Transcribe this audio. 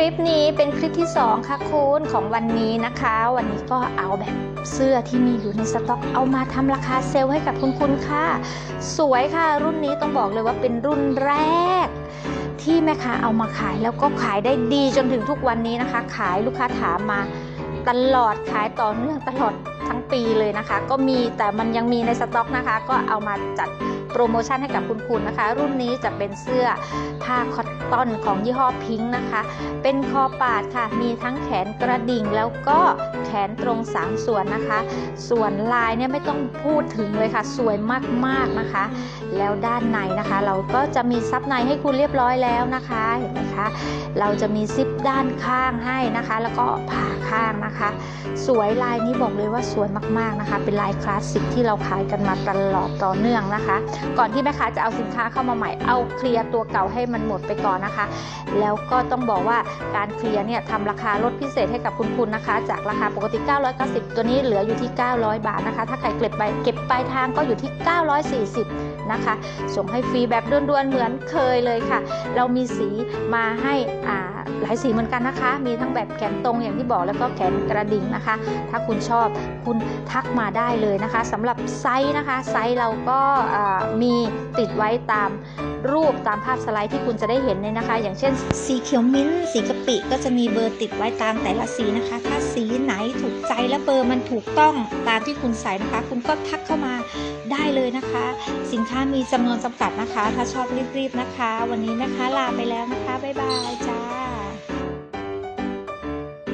ลิปนี้เป็นคลิปที่ 2 ค่ะคุณของวันนี้นะคะ วันนี้ก็เอาแบบเสื้อที่มีอยู่ในสต็อกเอามาทำราคาเซลล์ให้กับคุณคุณค่ะ สวยค่ะรุ่นนี้ต้องบอกเลยว่าเป็นรุ่นแรก ที่แม่ค้าเอามาขายแล้วก็ขายได้ดีจนถึงทุกวันนี้นะคะ ขายลูกค้าถามมาตลอดขายต่อเนื่องตลอดทั้งปีเลยนะคะ ก็มีแต่มันยังมีในสต็อกนะคะ ก็เอามาจัด โปรโมชั่นให้กับคุณคุณนะคะ รุ่นนี้จะเป็นเสื้อผ้าคอตตอนของยี่ห้อพิงค์นะคะ เป็นคอปาดค่ะ มีทั้งแขนกระดิ่งแล้วก็แขนตรง 3 ส่วนนะคะ ส่วนลายเนี่ยไม่ต้องพูดถึงเลยค่ะ สวยมากๆนะคะ แล้วด้านในนะคะ เราก็จะมีซับในให้คุณเรียบร้อยแล้วนะคะเห็นไหมคะ เราจะมีซิปด้านข้างให้นะคะ แล้วก็ผ่าข้างนะคะ สวยลายนี้บอกเลยว่าสวยมากๆนะคะ เป็นลายคลาสสิกที่เราขายกันมาตลอดต่อเนื่องนะคะก่อนที่แม่ค้าจะเอาสินค้าเข้ามาใหม่เอาเคลียร์ตัวเก่าให้มันหมดไปก่อนนะคะ แล้วก็ต้องบอกว่าการเคลียร์เนี่ยทำราคาลดพิเศษให้กับคุณคุณนะคะ จากราคาปกติ 990 ตัวนี้เหลืออยู่ที่ 900 บาทนะคะ ถ้าใครเก็บไปเก็บปลายทางก็อยู่ที่ 940 นะคะ ส่งให้ฟรีแบบด่วนๆเหมือนเคยเลยค่ะ เรามีสีมาให้อ่าหลายสีเหมือนกันนะคะ มีทั้งแบบแขนตรงอย่างที่บอกแล้วก็แขนกระดิ่งนะคะ ถ้าคุณชอบคุณทักมาได้เลยนะคะสำหรับไซส์นะคะ ไซส์เราก็มีติดไว้ตามรูปตามภาพสไลด์ที่คุณจะได้เห็นเนี่ยนะคะ อย่างเช่น สีเขียวมิ้นท์สีกะปิก็จะมีเบอร์ติดไว้ตามแต่ละสีนะคะ ถ้าสีไหนถูกใจและเบอร์มันถูกต้องตามที่คุณใส่นะคะ คุณก็ทักเข้ามาได้เลยนะคะ สินค้ามีจำนวนจำกัดนะคะ ถ้าชอบรีบๆนะคะ วันนี้นะคะลาไปแล้วนะคะ บ๊ายบาย